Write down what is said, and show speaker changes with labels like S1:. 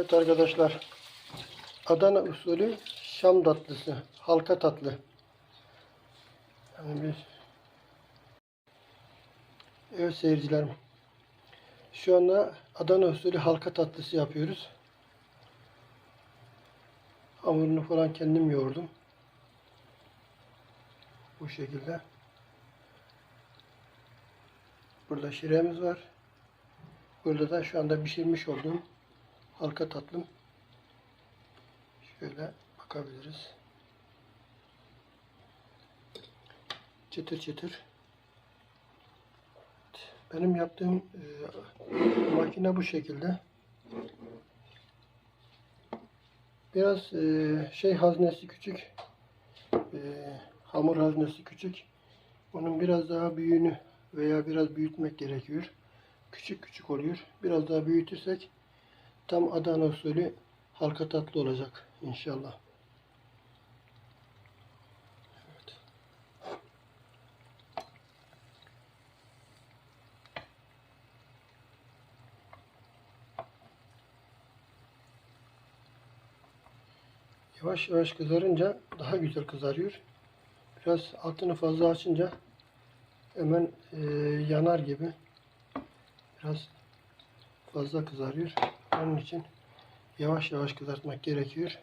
S1: Evet arkadaşlar. Adana usulü Şam tatlısı. Halka tatlı. Yani biz Evet seyircilerim. Şu anda Adana usulü halka tatlısı yapıyoruz. Hamurunu falan kendim yoğurdum. Bu şekilde. Burada şiremiz var. Burada da şu anda pişirmiş olduğum halka tatlım. Şöyle bakabiliriz. Çıtır çıtır. Benim yaptığım e, makine bu şekilde. Biraz e, şey haznesi küçük. E, hamur haznesi küçük. Onun biraz daha büyüğünü veya biraz büyütmek gerekiyor. Küçük küçük oluyor. Biraz daha büyütürsek tam Adana usulü halka tatlı olacak inşallah. Yavaş yavaş kızarınca daha güzel kızarıyor. Biraz altını fazla açınca hemen e, yanar gibi. Biraz fazla kızarıyor. Onun için yavaş yavaş kızartmak gerekiyor.